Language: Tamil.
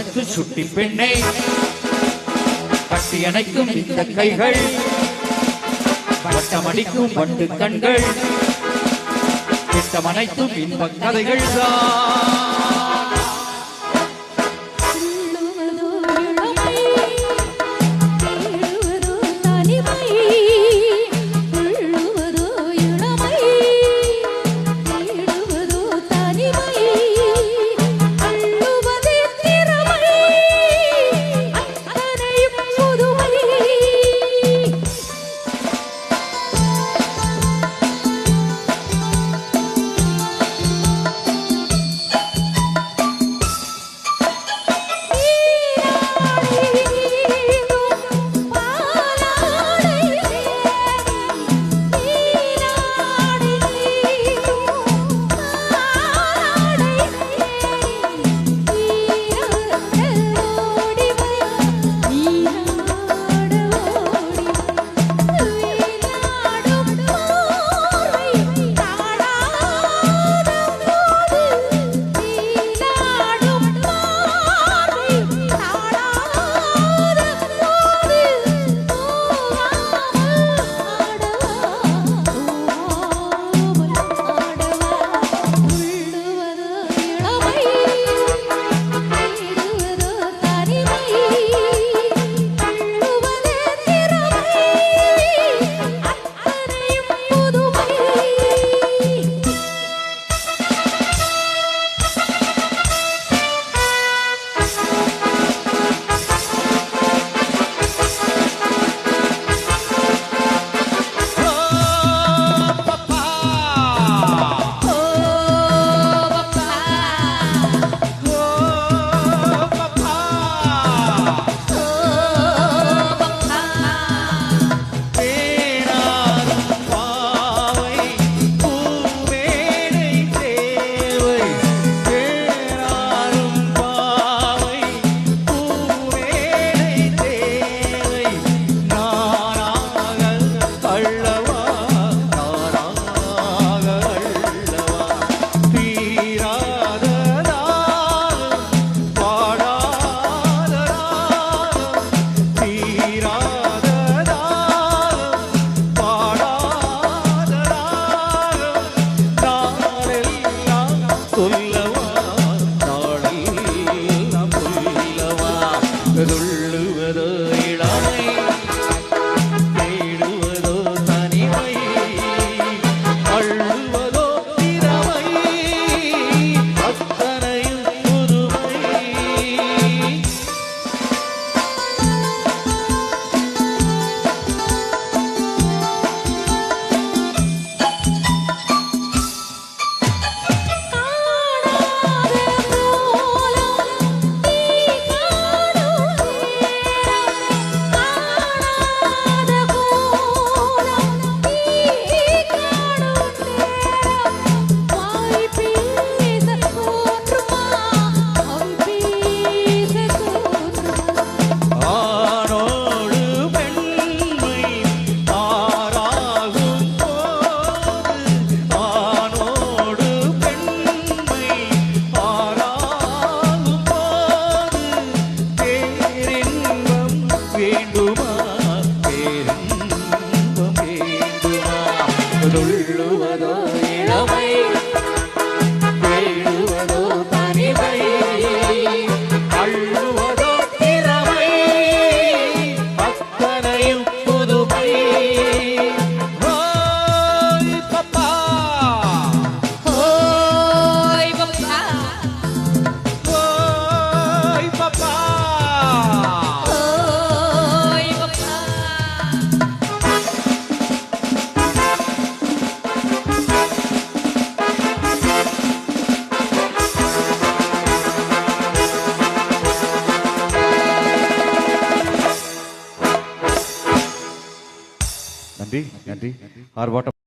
கருத்து சுட்டி பெண்ணே. கட்டி அணைக்கும் இந்த கைகள் வட்டமடிக்கும் வண்டு கண்கள் திட்டமனைத்தும் இன்ப கதைகள் தான். Adolilu Adai అండి. అండి. ఆర్భాటం